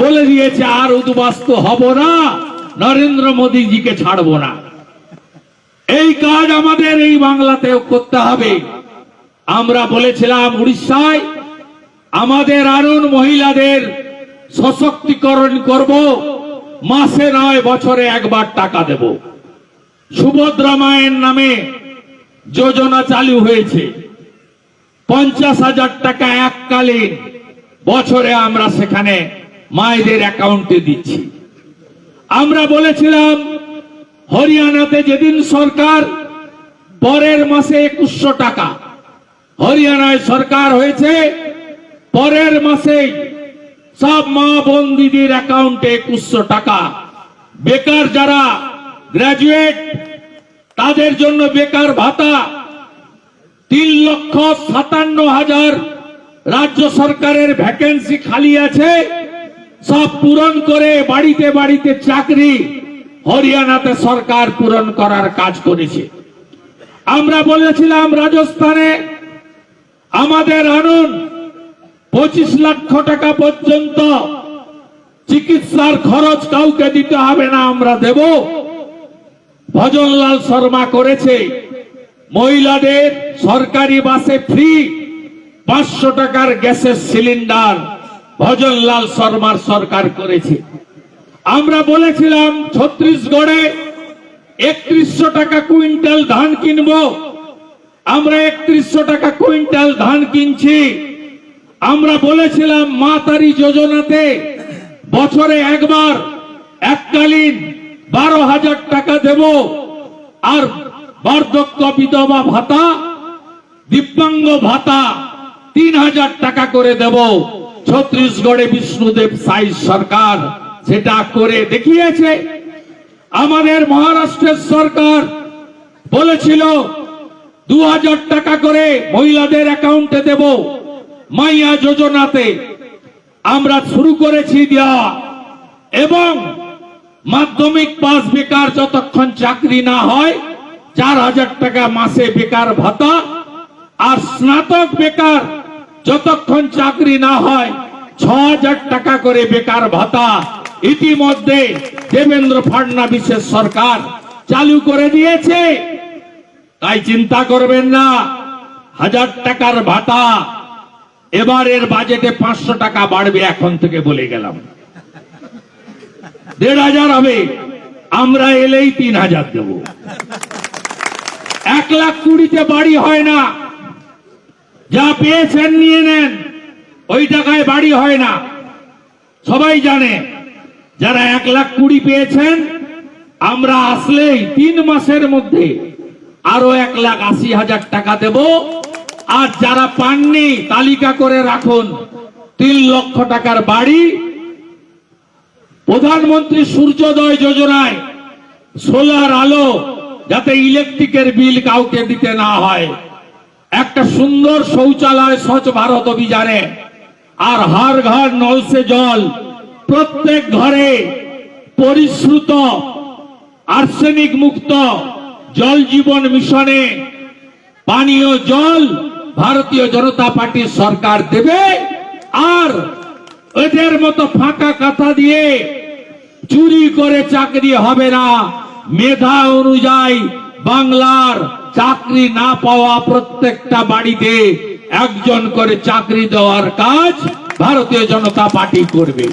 বলে দিয়েছে, আর উদ্বাস্ত হব না, নরেন্দ্র মোদীজিকে ছাড়বো না। এই কাজ আমাদের এই বাংলাতেও করতে হবে। আমরা বলেছিলাম, উড়িষ্যায় আমাদের আরুণ মহিলাদের সশক্তিকরণ করব, মাসে নয় বছরে একবার টাকা দেব। সুভদ্রা মায়ের নামে যোজনা চালু হয়েছে। পঞ্চাশ হাজার টাকা এককালীন বছরে আমরা সেখানে মায়েদের অ্যাকাউন্টে দিচ্ছি। আমরা বলেছিলাম, হরিয়ানাতে যেদিন সরকার, পরের মাসে একুশশো টাকা। হরিয়ানায় সরকার হয়েছে, পরের মাসে সব মা বোন দিদির অ্যাকাউন্টে একুশশো টাকা। বেকার যারা গ্রাজুয়েট তাদের জন্য বেকার ভাতা তিন লক্ষ সাতান্ন হাজার রাজ্য সরকারের ভ্যাকেন্সি খালি আছে। সব পূরণ করে বাড়িতে বাড়িতে চাকরি। হরিয়ানাতে সরকার পূরণ করার কাজ করেছে। আমরা বলেছিলাম, রাজস্থানে আমাদের আনুন পঁচিশ লক্ষ টাকা পর্যন্ত। চিকিৎসার খরচ কাউকে দিতে হবে না, আমরা দেব। ভজনলাল শর্মা করেছে, মহিলাদের সরকারি বাসে ফ্রি পাঁচশো টাকার গ্যাসের সিলিন্ডার ভজনলাল শর্মার সরকার করেছে। আমরা বলেছিলাম ছত্রিশগড়ে একত্রিশশো টাকা কুইন্টাল ধান কিনবো। আমরা একত্রিশশো টাকা কুইন্টাল ধান কিনছি। আমরা বলেছিলাম, মা তারি যোজনাতে বছরে একবার এককালীন বারো হাজার টাকা দেব। আর বার্ধক্য বিধবা ভাতা, দিব্যাঙ্গ ভাতা তিন হাজার টাকা করে দেব। ছত্রিশগড়ে বিষ্ণুদেব সাই সরকার সেটা করে দেখিয়েছে। আমাদের মহারাষ্ট্রের সরকার বলেছিল দু হাজার টাকা করে মহিলাদের অ্যাকাউন্টে দেব মাইয়া যোজনাতে। আমরা শুরু করেছি দেওয়া এবং মাধ্যমিক পাস বেকার যতক্ষণ চাকরি না হয়, চার হাজার টাকা মাসে বেকার ভাতা। আর স্নাতক বেকার যতক্ষণ চাকরি না হয় ছ টাকা করে বেকার ভাতা। ইতিমধ্যে দেবেন্দ্র ফাডনাবিসের সরকার চালু করে দিয়েছে। তাই চিন্তা করবেন না, হাজার টাকার ভাতা। এবারের বাজেটে পাঁচশো টাকা বাড়বে এখন থেকে বলে গেলাম। দেড় হাজার হবে, আমরা এলেই তিন হাজার দেব। এক লাখ কুড়িতে বাড়ি হয় না। যা পেয়েছেন নিয়ে নেন। ওই টাকায় বাড়ি হয় না। সবাই জানে, যারা এক লাখ কুড়ি পেয়েছেন, আমরা আসলেই তিন মাসের মধ্যে আরও এক লাখ আশি হাজার টাকা দেব। আর যারা পাননি, তালিকা করে রাখুন, তিন লক্ষ টাকার বাড়ি। প্রধানমন্ত্রী সূর্যোদয় যোজনায় সোলার আলো যাতে ইলেকট্রিকের বিল কাউকে দিতে না হয়। একটা সুন্দর শৌচালয় স্বচ্ছ ভারত অভিযানে। আর হার ঘর নলসে জল, প্রত্যেক ঘরে পরিশ্রুত, আর্সেনিক মুক্ত জল জীবন মিশনে পানীয় জল ভারতীয় জনতা পার্টির সরকার দেবে। আর এদের মতো ফাঁকা কথা দিয়ে চুরি করে চাকরি হবে না। মেধা অনুযায়ী বাংলার চাকরি না পাওয়া প্রত্যেকটা বাড়িতে একজন করে চাকরি দেওয়ার কাজ ভারতীয় জনতা পার্টি করবে।